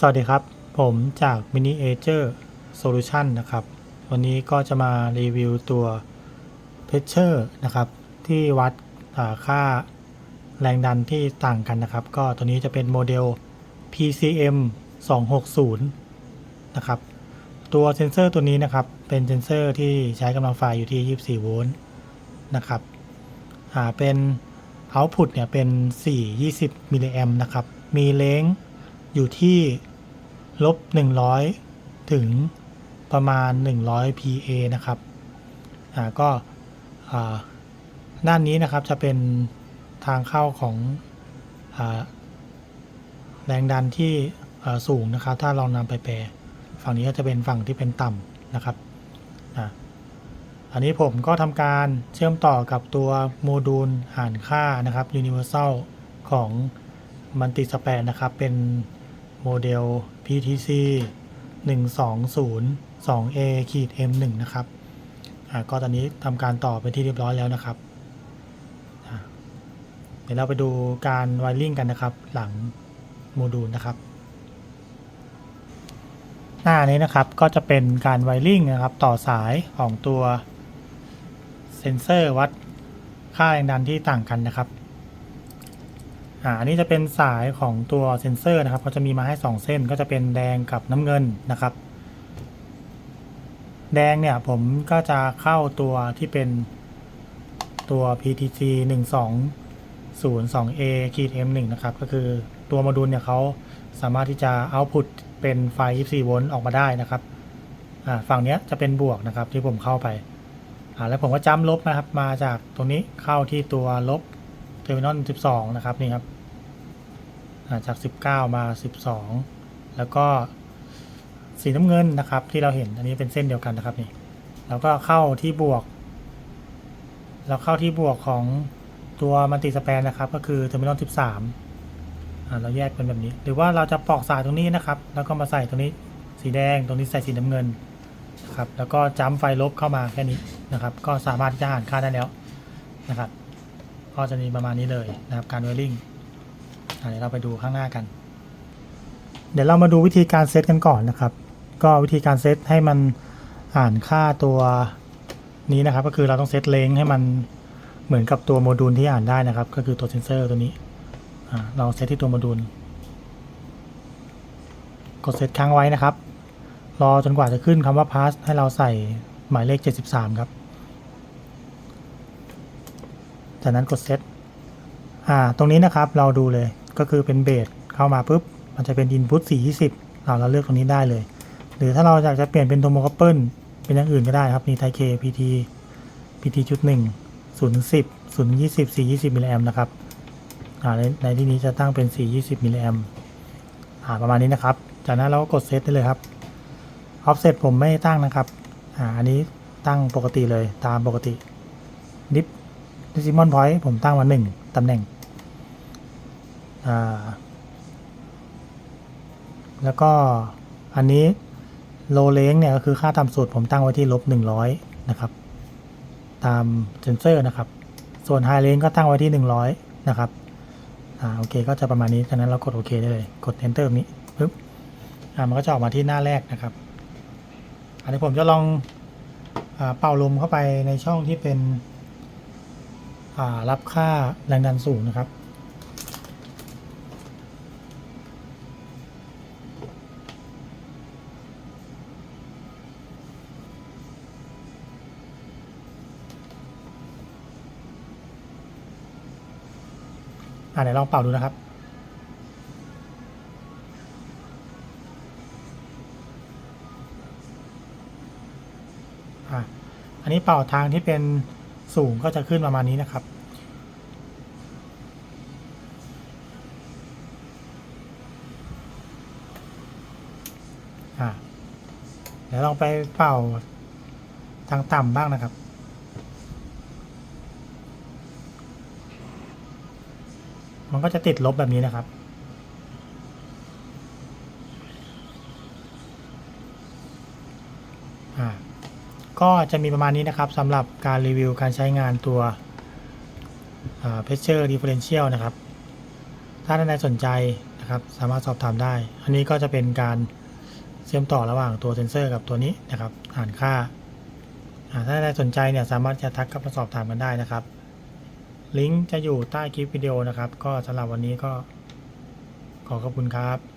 สวัสดีครับ ผมจาก Mini a g e r Solution นะครับ วันนี้ก็จะมารีวิวตัว Pressure นะครับ ที่วัดค่าแรงดันที่ต่างกันนะครับ ก็ตัวนี้จะเป็นโมเดล PCM 260 นะครับ ตัวเซนเซอร์ตัวนี้นะครับ เป็นเซนเซอร์ที่ใช้กำลังไฟอยู่ที่ 24 โวลต์นะครับเป็น Output เนี่ยเป็น 420 มิลลิแอมนะครับ มีเลงอยู่ที่ ลบ 100 ถึงประมาณ 100 PA นะครับอ่าก็อ่าด้านนี้นะครับจะเป็นทางเข้าของอาแรงดันที่อ่าสูงนะครับ ถ้าลองนำไปแปรฝั่งนี้ก็จะเป็นฝั่งที่เป็นต่ำนะครับอ่าอันนี้ผมก็ทำการเชื่อมต่อกับตัวโมดูลหารค่านะครับ Universal ของมันติสแปนนะครับ เป็น โมเดล PTC 120 2A ขีด M1 นะครับก็ตอนนี้ทำการต่อไปนที่เรียบร้อยแล้วนะครับเดี๋ยวเราไปดูการไวริ่งกันนะครับ หลังโมดูลนะครับ หน้านี้นะครับก็จะเป็นการไวริ่งนะครับ ต่อสายของตัวเซนเซอร์วัดค่าแรงดันที่ต่างกันนะครับ อ่าอันนี้จะเป็นสายของตัวเซ็นเซอร์นะครับเขาจะมีมาให้ 2 เส้นก็จะเป็นแดงกับน้ำเงินนะครับ แดงเนี่ยผมก็จะเข้าตัวที่เป็นตัว PTC 1202A ขีด M1 นะครับ ก็คือตัวโมดูลเนี่ยเขาสามารถที่จะเอาพุตเป็นไฟ 24 โวลต์ออกมาได้นะครับอ่าฝั่งเนี้ยจะเป็นบวกนะครับที่ผมเข้าไปอ่าแล้วผมก็จ้ำลบนะครับ มาจากตรงนี้เข้าที่ตัวลบเทอร์มินอล 12 นะครับนี่ครับ จาก 19 มา 12 แล้วก็สีน้ำเงินนะครับ ที่เราเห็นอันนี้เป็นเส้นเดียวกันนะครับนี่แล้วก็เข้าที่บวก เราเข้าที่บวกของตัวมันติสแปนนะครับ ก็คือเทอร์มินอล 13 เราแยกเป็นแบบนี้ หรือว่าเราจะปอกสายตรงนี้นะครับ แล้วก็มาใส่ตรงนี้สีแดง ตรงนี้ใส่สีน้ำเงินนะครับ แล้วก็จ้ำไฟลบเข้ามาแค่นี้นะครับ ก็สามารถที่จะหารค่าได้แล้วนะครับ ก็จะมีประมาณนี้เลยนะครับการเวลลิ่ง เดี๋ยวเราไปดูข้างหน้ากัน เดี๋ยวเรามาดูวิธีการเซตกันก่อนนะครับ ก็วิธีการเซตให้มันอ่านค่าตัวนี้นะครับ ก็คือเราต้องเซตเลงให้มันเหมือนกับตัวโมดูลที่อ่านได้นะครับ ก็คือตัวเซนเซอร์ตัวนี้เราเซตที่ตัวโมดูล กดเซตค้างไว้นะครับ รอจนกว่าจะขึ้นคำว่า pass ให้เราใส่หมายเลข 73 ครับ จากนั้นกดเซตอ่าตรงนี้นะครับเราดูเลย ก็คือเป็นเบสเข้ามาปุ๊บ มันจะเป็น Input 420เราเราเลือกตรงนี้ได้เลย หรือถ้าเราอยากจะเปลี่ยนเป็นโทโมคัพเปิลเป็นอย่างอื่นก็ได้ครับนี่ไทเค PT PT จุดหนึ่งศูนย์ถึงสิบศูนย์ยี่สิบสี่ยี่สิบมิลลิแอมนะครับอ่าในในที่นี้จะตั้งเป็นสี่ยี่สิบมิลลิแอมอ่าประมาณนี้นะครับ จากนั้นเราก็กดเซตได้เลยครับ offset ผมไม่ตั้งนะครับอ่าอันนี้ตั้งปกติเลยตามปกติดิฟ decimal point ผมตั้งมาหนึ่งตำแหน่ง แล้วก็อันนี้ low range เนี่ยก็คือค่าต่ำสุดผมตั้งไว้ที่ลบหนึ่งร้อยนะครับ ตามเซนเซอร์นะครับ ส่วน high range ก็ตั้งไว้ที่หนึ่งร้อยนะครับอ่าโอเคก็จะประมาณนี้จากนั้นเรากดโอเคได้เลย กด enter แบบนี้ปึ๊บอ่ามันก็จะออกมาที่หน้าแรกนะครับ อันนี้ผมจะลองอเป่าลมเข้าไปในช่องที่เป็นรับค่าแรงดันสูงนะครับ อ่าเดี๋ยวลองเป่าดูนะครับ อะอันนี้เป่าทางที่เป็นสูงก็จะขึ้นประมาณนี้นะครับเดี๋ยวลองไปเป่าทางต่ำบ้างนะครับ มันก็จะติดลบแบบนี้นะครับ ก็จะมีประมาณนี้นะครับสำหรับการรีวิวการใช้งานตัว pressure differential นะครับ ถ้าท่านใดสนใจนะครับ สามารถสอบถามได้ อันนี้ก็จะเป็นการเชื่อมต่อระหว่างตัวเซนเซอร์กับตัวนี้นะครับ อ่านค่า ถ้าท่านใดสนใจเนี่ยสามารถจะทักกับมาสอบถามกันได้นะครับ ลิงก์จะอยู่ใต้คลิปวิดีโอนะครับ ก็สำหรับวันนี้ก็ขอขอบคุณครับ